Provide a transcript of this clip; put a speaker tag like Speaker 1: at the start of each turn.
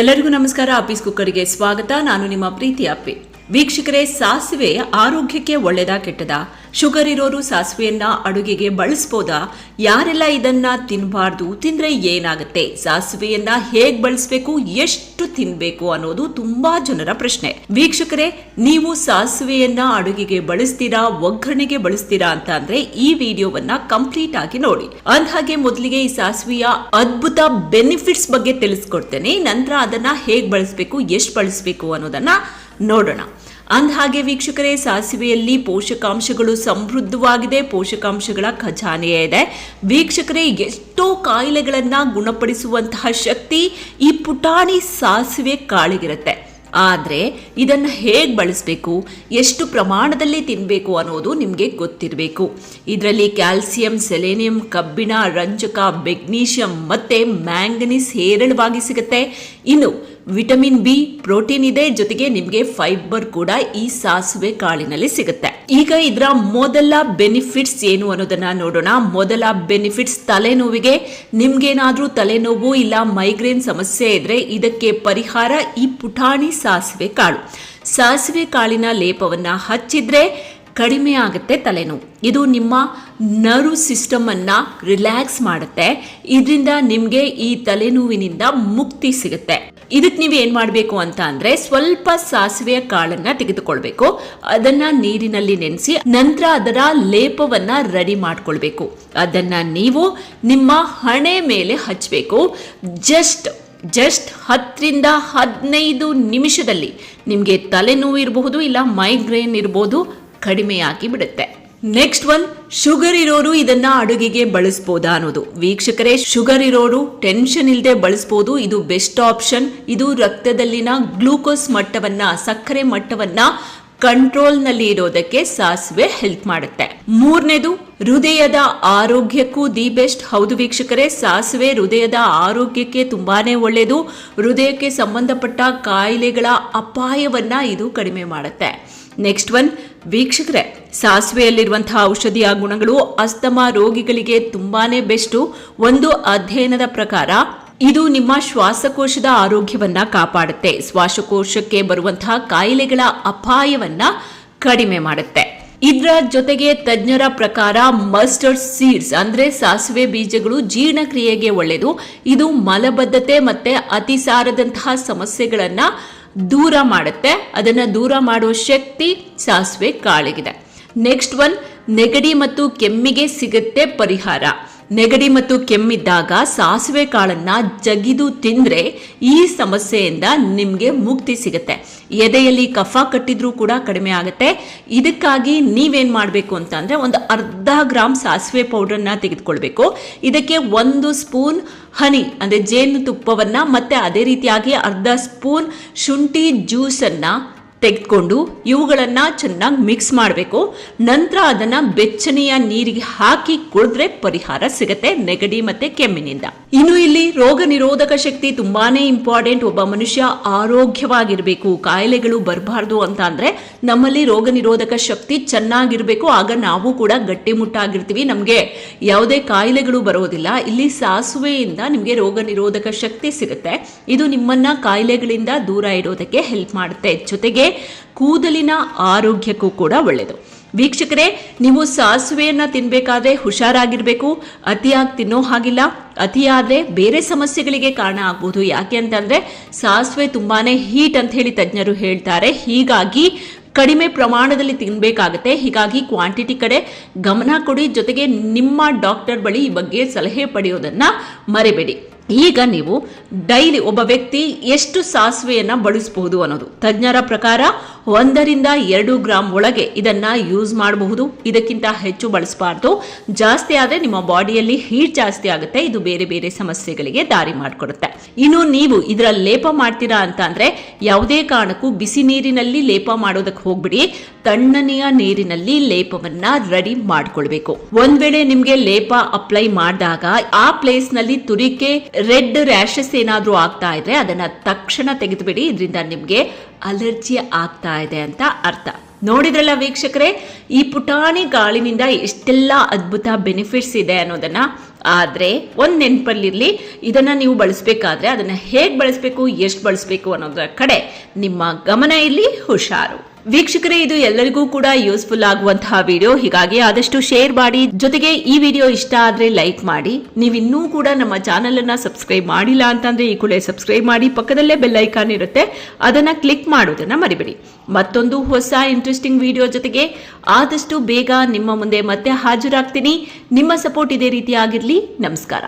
Speaker 1: ಎಲ್ಲರಿಗೂ ನಮಸ್ಕಾರ. ಆಫೀಸ್ ಕುಕ್ಕರ್ಗೆ ಸ್ವಾಗತ. ನಾನು ನಿಮ್ಮ ಪ್ರೀತಿ ಅಪ್ಪಿ. ವೀಕ್ಷಕರೇ, ಸಾಸಿವೆ ಆರೋಗ್ಯಕ್ಕೆ ಒಳ್ಳೆದಾ ಕೆಟ್ಟದಾ? ಶುಗರ್ ಇರೋರು ಸಾಸಿವೆಯನ್ನ ಅಡುಗೆಗೆ ಬಳಸ್ಬೋದಾ? ಯಾರೆಲ್ಲ ಇದನ್ನ ತಿನ್ನಬಾರ್ದು ತಿಂದ್ರೆ ಏನಾಗುತ್ತೆ? ಸಾಸಿವೆಯನ್ನ ಹೇಗ್ ಬಳಸಬೇಕು, ಎಷ್ಟು ತಿನ್ಬೇಕು ಅನ್ನೋದು ತುಂಬಾ ಜನರ ಪ್ರಶ್ನೆ. ವೀಕ್ಷಕರೇ, ನೀವು ಸಾಸಿವೆಯನ್ನ ಅಡುಗೆಗೆ ಬಳಸ್ತೀರಾ, ಒಗ್ಗರಣೆಗೆ ಬಳಸ್ತೀರಾ ಅಂತ ಅಂದ್ರೆ ಈ ವಿಡಿಯೋವನ್ನ ಕಂಪ್ಲೀಟ್ ಆಗಿ ನೋಡಿ. ಅಂದ್ಹಾಗೆ ಮೊದಲಿಗೆ ಈ ಸಾಸಿವೆಯ ಅದ್ಭುತ ಬೆನಿಫಿಟ್ಸ್ ಬಗ್ಗೆ ತಿಳಿಸ್ಕೊಡ್ತೇನೆ, ನಂತರ ಅದನ್ನ ಹೇಗ್ ಬಳಸಬೇಕು, ಎಷ್ಟು ಬಳಸಬೇಕು ಅನ್ನೋದನ್ನ ನೋಡೋಣ. ಅಂದ್ಹಾಗೆ ವೀಕ್ಷಕರೇ, ಸಾಸಿವೆಯಲ್ಲಿ ಪೋಷಕಾಂಶಗಳು ಸಮೃದ್ಧವಾಗಿದೆ, ಪೋಷಕಾಂಶಗಳ ಖಜಾನೆಯೇ ಇದೆ. ವೀಕ್ಷಕರೇ, ಎಷ್ಟೋ ಕಾಯಿಲೆಗಳನ್ನು ಗುಣಪಡಿಸುವಂತಹ ಶಕ್ತಿ ಈ ಪುಟಾಣಿ ಸಾಸಿವೆ ಕಾಳಿಗಿರುತ್ತೆ. ಆದರೆ, ಇದನ್ನು ಹೇಗೆ ಬಳಸಬೇಕು, ಎಷ್ಟು ಪ್ರಮಾಣದಲ್ಲಿ ತಿನ್ನಬೇಕು ಅನ್ನೋದು ನಿಮಗೆ ಗೊತ್ತಿರಬೇಕು. ಇದರಲ್ಲಿ ಕ್ಯಾಲ್ಸಿಯಂ, ಸೆಲೆನಿಯಂ, ಕಬ್ಬಿಣ, ರಂಜಕ, ಮೆಗ್ನೀಷಿಯಂ ಮತ್ತು ಮ್ಯಾಂಗನೀಸ್ ಹೇರಳವಾಗಿ ಸಿಗುತ್ತೆ. ಇನ್ನು ವಿಟಮಿನ್ ಬಿ, ಪ್ರೋಟೀನ್ ಇದೆ, ಜೊತೆಗೆ ನಿಮಗೆ ಫೈಬರ್ ಕೂಡ ಈ ಸಾಸಿವೆ ಕಾಳಿನಲ್ಲಿ ಸಿಗುತ್ತೆ. ಈಗ ಇದರ ಮೊದಲ ಬೆನಿಫಿಟ್ಸ್ ಏನು ಅನ್ನೋದನ್ನ ನೋಡೋಣ. ಮೊದಲ ಬೆನಿಫಿಟ್ಸ್ ತಲೆನೋವಿಗೆ. ನಿಮ್ಗೇನಾದ್ರೂ ತಲೆನೋವು ಇಲ್ಲ, ಮೈಗ್ರೇನ್ ಸಮಸ್ಯೆ ಇದ್ರೆ ಇದಕ್ಕೆ ಪರಿಹಾರ ಈ ಪುಟಾಣಿ ಸಾಸಿವೆ ಕಾಳು. ಸಾಸಿವೆ ಕಾಳಿನ ಲೇಪವನ್ನ ಹಚ್ಚಿದ್ರೆ ಕಡಿಮೆ ಆಗುತ್ತೆ ತಲೆನೋವು. ಇದು ನಿಮ್ಮ ನರ್ವ್ ಸಿಸ್ಟಮನ್ನು ರಿಲ್ಯಾಕ್ಸ್ ಮಾಡುತ್ತೆ. ಇದರಿಂದ ನಿಮಗೆ ಈ ತಲೆನೋವಿನಿಂದ ಮುಕ್ತಿ ಸಿಗುತ್ತೆ. ಇದಕ್ಕೆ ನೀವು ಏನು ಮಾಡಬೇಕು ಅಂತ ಅಂದರೆ ಸ್ವಲ್ಪ ಸಾಸಿವೆಯ ಕಾಳನ್ನು ತೆಗೆದುಕೊಳ್ಬೇಕು. ಅದನ್ನು ನೀರಿನಲ್ಲಿ ನೆನೆಸಿ ನಂತರ ಅದರ ಲೇಪವನ್ನು ರೆಡಿ ಮಾಡಿಕೊಳ್ಬೇಕು. ಅದನ್ನು ನೀವು ನಿಮ್ಮ ಹಣೆ ಮೇಲೆ ಹಚ್ಚಬೇಕು ಜಸ್ಟ್ ಜಸ್ಟ್ ಹತ್ತರಿಂದ ಹದಿನೈದು ನಿಮಿಷದಲ್ಲಿ ನಿಮಗೆ ತಲೆನೋವು ಇರಬಹುದು ಇಲ್ಲ ಮೈಗ್ರೇನ್ ಇರಬಹುದು ಕಡಿಮೆಯಾಗಿ ಬಿಡುತ್ತೆ ನೆಕ್ಸ್ಟ್ ಒನ್ ಶುಗರ್ ಇರೋರು ಇದನ್ನ ಅಡುಗೆಗೆ ಬಳಸ್ಬೋದಾ ಅನ್ನೋದು. ವೀಕ್ಷಕರೇ ಶುಗರ್ ಇರೋರು ಟೆನ್ಷನ್ ಇಲ್ಲದೆ ಬಳಸ್ಬೋದು. ಇದು ಬೆಸ್ಟ್ ಆಪ್ಷನ್ ಇದು ರಕ್ತದಲ್ಲಿನ ಗ್ಲೂಕೋಸ್ ಮಟ್ಟವನ್ನ, ಸಕ್ಕರೆ ಮಟ್ಟವನ್ನ ಕಂಟ್ರೋಲ್ನಲ್ಲಿ ಇರೋದಕ್ಕೆ ಸಾಸಿವೆ ಹೆಲ್ಪ್ ಮಾಡುತ್ತೆ. ಮೂರನೇದು, ಹೃದಯದ ಆರೋಗ್ಯಕ್ಕೂ ದಿ ಬೆಸ್ಟ್ ಹೌದು ವೀಕ್ಷಕರೇ, ಸಾಸಿವೆ ಹೃದಯದ ಆರೋಗ್ಯಕ್ಕೆ ತುಂಬಾನೇ ಒಳ್ಳೆಯದು ಹೃದಯಕ್ಕೆ ಸಂಬಂಧಪಟ್ಟ ಕಾಯಿಲೆಗಳ ಅಪಾಯವನ್ನ ಇದು ಕಡಿಮೆ ಮಾಡುತ್ತೆ. ನೆಕ್ಸ್ಟ್ ಒನ್ ವೀಕ್ಷಕರೇ, ಸಾಸಿವೆಯಲ್ಲಿರುವಂತಹ ಔಷಧಿಯ ಗುಣಗಳು ಅಸ್ತಮಾ ರೋಗಿಗಳಿಗೆ ತುಂಬಾನೇ ಬೆಸ್ಟು ಒಂದು ಅಧ್ಯಯನದ ಪ್ರಕಾರ ಇದು ನಿಮ್ಮ ಶ್ವಾಸಕೋಶದ ಆರೋಗ್ಯವನ್ನ ಕಾಪಾಡುತ್ತೆ. ಶ್ವಾಸಕೋಶಕ್ಕೆ ಬರುವಂತಹ ಕಾಯಿಲೆಗಳ ಅಪಾಯವನ್ನ ಕಡಿಮೆ ಮಾಡುತ್ತೆ. ಇದರ ಜೊತೆಗೆ ತಜ್ಞರ ಪ್ರಕಾರ ಮಸ್ಟರ್ಡ್ ಸೀಡ್ಸ್, ಅಂದ್ರೆ ಸಾಸಿವೆ ಬೀಜಗಳು ಜೀರ್ಣಕ್ರಿಯೆಗೆ ಒಳ್ಳೆಯದು. ಇದು ಮಲಬದ್ಧತೆ ಮತ್ತೆ ಅತಿಸಾರದಂತಹ ಸಮಸ್ಯೆಗಳನ್ನ ದೂರ ಮಾಡುತ್ತೆ. ಅದನ್ನ ದೂರ ಮಾಡುವ ಶಕ್ತಿ ಸಾಸಿವೆ ಕಾಳಿಗಿದೆ. ನೆಕ್ಸ್ಟ್ ಒನ್ ನೆಗಡಿ ಮತ್ತು ಕೆಮ್ಮಿಗೆ ಸಿಗುತ್ತೆ ಪರಿಹಾರ. ನೆಗಡಿ ಮತ್ತು ಕೆಮ್ಮಿದ್ದಾಗ ಸಾಸಿವೆ ಕಾಳನ್ನ ಜಗಿದು ತಿಂದ್ರೆ ಈ ಸಮಸ್ಯೆಯಿಂದ ನಿಮಗೆ ಮುಕ್ತಿ ಸಿಗುತ್ತೆ. ಎದೆಯಲ್ಲಿ ಕಫ ಕಟ್ಟಿದ್ರೂ ಕೂಡ ಕಡಿಮೆ ಆಗುತ್ತೆ. ಇದಕ್ಕಾಗಿ ನೀವೇನ್ ಮಾಡಬೇಕು ಅಂತ ಅಂದ್ರೆ ಒಂದು ಅರ್ಧ ಗ್ರಾಮ್ ಸಾಸಿವೆ ಪೌಡರ್ನ ತೆಗೆದುಕೊಳ್ಬೇಕು. ಇದಕ್ಕೆ ಒಂದು ಸ್ಪೂನ್ ಹನಿ ಅಂದ್ರೆ ಜೇನು ತುಪ್ಪವನ್ನ ಮತ್ತೆ ಅದೇ ರೀತಿಯಾಗಿ ಅರ್ಧ ಸ್ಪೂನ್ ಶುಂಠಿ ಜ್ಯೂಸನ್ನ ತೆಗೆದುಕೊಂಡು ಇವುಗಳನ್ನ ಚೆನ್ನಾಗಿ ಮಿಕ್ಸ್ ಮಾಡಬೇಕು. ನಂತರ ಅದನ್ನ ಬೆಚ್ಚನೆಯ ನೀರಿಗೆ ಹಾಕಿ ಕುಡಿದ್ರೆ ಪರಿಹಾರ ಸಿಗುತ್ತೆ ನೆಗಡಿ ಮತ್ತೆ ಕೆಮ್ಮಿನಿಂದ. ಇನ್ನು ಇಲ್ಲಿ ರೋಗ ನಿರೋಧಕ ಶಕ್ತಿ ತುಂಬಾನೇ ಇಂಪಾರ್ಟೆಂಟ್ ಒಬ್ಬ ಮನುಷ್ಯ ಆರೋಗ್ಯವಾಗಿರ್ಬೇಕು, ಕಾಯಿಲೆಗಳು ಬರಬಾರ್ದು ಅಂತ ಅಂದ್ರೆ ನಮ್ಮಲ್ಲಿ ರೋಗ ನಿರೋಧಕ ಶಕ್ತಿ ಚೆನ್ನಾಗಿರ್ಬೇಕು. ಆಗ ನಾವು ಕೂಡ ಗಟ್ಟಿಮುಟ್ಟಾಗಿರ್ತೀವಿ ನಮಗೆ ಯಾವುದೇ ಕಾಯಿಲೆಗಳು ಬರೋದಿಲ್ಲ. ಇಲ್ಲಿ ಸಾಸುವೆಯಿಂದ ನಿಮಗೆ ರೋಗ ನಿರೋಧಕ ಶಕ್ತಿ ಸಿಗುತ್ತೆ. ಇದು ನಿಮ್ಮನ್ನ ಕಾಯಿಲೆಗಳಿಂದ ದೂರ ಇಡೋದಕ್ಕೆ ಹೆಲ್ಪ್ ಮಾಡುತ್ತೆ. ಜೊತೆಗೆ ಕೂದಲಿನ ಆರೋಗ್ಯಕ್ಕೂ ಕೂಡ ಒಳ್ಳೆಯದು. ವೀಕ್ಷಕರೇ, ನೀವು ಸಾಸಿವೆಯನ್ನ ತಿನ್ಬೇಕಾದ್ರೆ ಹುಷಾರಾಗಿರ್ಬೇಕು. ಅತಿಯಾಗಿ ತಿನ್ನೋ ಹಾಗಿಲ್ಲ. ಅತಿಯಾದ್ರೆ ಬೇರೆ ಸಮಸ್ಯೆಗಳಿಗೆ ಕಾರಣ ಆಗ್ಬೋದು. ಯಾಕೆ ಅಂತಂದ್ರೆ, ಸಾಸಿವೆ ತುಂಬಾನೇ ಹೀಟ್ ಅಂತ ಹೇಳಿ ತಜ್ಞರು ಹೇಳ್ತಾರೆ. ಹೀಗಾಗಿ ಕಡಿಮೆ ಪ್ರಮಾಣದಲ್ಲಿ ತಿನ್ಬೇಕಾಗತ್ತೆ. ಹೀಗಾಗಿ ಕ್ವಾಂಟಿಟಿ ಕಡೆ ಗಮನ ಕೊಡಿ. ಜೊತೆಗೆ ನಿಮ್ಮ ಡಾಕ್ಟರ್ ಬಳಿ ಈ ಬಗ್ಗೆ ಸಲಹೆ ಪಡೆಯೋದನ್ನ ಮರಿಬೇಡಿ. ಈಗ ನೀವು ಡೈಲಿ ಒಬ್ಬ ವ್ಯಕ್ತಿ ಎಷ್ಟು ಸಾಸಿವೆಯನ್ನು ಬಳಸಬಹುದು ಅನ್ನೋದು. ತಜ್ಞರ ಪ್ರಕಾರ ಒಂದರಿಂದ ಎರಡು ಗ್ರಾಮ್ ಒಳಗೆ ಇದನ್ನ ಯೂಸ್ ಮಾಡಬಹುದು. ಇದಕ್ಕಿಂತ ಹೆಚ್ಚು ಬಳಸಬಾರ್ದು. ಜಾಸ್ತಿ ಆದರೆ ನಿಮ್ಮ ಬಾಡಿಯಲ್ಲಿ ಹೀಟ್ ಜಾಸ್ತಿ ಆಗುತ್ತೆ. ಇದು ಬೇರೆ ಬೇರೆ ಸಮಸ್ಯೆಗಳಿಗೆ ದಾರಿ ಮಾಡಿಕೊಡುತ್ತೆ. ಇನ್ನು ನೀವು ಇದರ ಲೇಪ ಮಾಡ್ತೀರಾ ಅಂತ ಅಂದ್ರೆ ಯಾವುದೇ ಕಾರಣಕ್ಕೂ ಬಿಸಿ ನೀರಿನಲ್ಲಿ ಲೇಪ ಮಾಡೋದಕ್ಕೆ ಹೋಗ್ಬಿಡಿ. ತಣ್ಣನೆಯ ನೀರಿನಲ್ಲಿ ಲೇಪವನ್ನ ರೆಡಿ ಮಾಡ್ಕೊಳ್ಬೇಕು. ಒಂದ್ ವೇಳೆ ನಿಮ್ಗೆ ಲೇಪ ಅಪ್ಲೈ ಮಾಡಿದಾಗ ಆ ಪ್ಲೇಸ್ನಲ್ಲಿ ತುರಿಕೆ ರೆಡ್ ರ್ಯಾಶಸ್ ಏನಾದ್ರೂ ಆಗ್ತಾ ಇದ್ರೆ ಅದನ್ನ ತಕ್ಷಣ ತೆಗೆದುಬಿಡಿ. ಇದರಿಂದ ನಿಮ್ಗೆ ಅಲರ್ಜಿ ಆಗ್ತಾ ಇದೆ ಅಂತ ಅರ್ಥ. ನೋಡಿದ್ರಲ್ಲ ವೀಕ್ಷಕರೇ, ಈ ಪುಟಾಣಿ ಗಾಳಿನಿಂದ ಎಷ್ಟೆಲ್ಲ ಅದ್ಭುತ ಬೆನಿಫಿಟ್ಸ್ ಇದೆ ಅನ್ನೋದನ್ನ. ಆದ್ರೆ, ಒಂದ್ ನೆನ್ಪಲ್ಲಿರ್ಲಿ, ಇದನ್ನ ನೀವು ಬಳಸಬೇಕಾದ್ರೆ ಅದನ್ನ ಹೇಗ್ ಬಳಸಬೇಕು, ಎಷ್ಟು ಬಳಸಬೇಕು ಅನ್ನೋದರ ಕಡೆ ನಿಮ್ಮ ಗಮನ ಇರಲಿ, ಹುಷಾರು. ವೀಕ್ಷಕರೇ, ಇದು ಎಲ್ಲರಿಗೂ ಕೂಡ ಯೂಸ್ಫುಲ್ ಆಗುವಂತಹ ವಿಡಿಯೋ. ಹೀಗಾಗಿ ಆದಷ್ಟು ಶೇರ್ ಮಾಡಿ. ಜೊತೆಗೆ ಈ ವಿಡಿಯೋ ಇಷ್ಟ ಆದ್ರೆ ಲೈಕ್ ಮಾಡಿ. ನೀವು ಇನ್ನೂ ಕೂಡ ನಮ್ಮ ಚಾನೆಲ್ ಅನ್ನ ಸಬ್ಸ್ಕ್ರೈಬ್ ಮಾಡಿಲ್ಲ ಅಂತಂದ್ರೆ ಈ ಕೂಡಲೇ ಸಬ್ಸ್ಕ್ರೈಬ್ ಮಾಡಿ. ಪಕ್ಕದಲ್ಲೇ ಬೆಲ್ ಐಕಾನ್ ಇರುತ್ತೆ. ಅದನ್ನ ಕ್ಲಿಕ್ ಮಾಡೋದನ್ನ ಮರಿಬೇಡಿ. ಮತ್ತೊಂದು ಹೊಸ ಇಂಟ್ರೆಸ್ಟಿಂಗ್ ವಿಡಿಯೋ ಜೊತೆಗೆ ಆದಷ್ಟು ಬೇಗ ನಿಮ್ಮ ಮುಂದೆ ಮತ್ತೆ ಹಾಜರಾಗ್ತೀನಿ. ನಿಮ್ಮ ಸಪೋರ್ಟ್ ಇದೇ ರೀತಿ ಆಗಿರ್ಲಿ. ನಮಸ್ಕಾರ.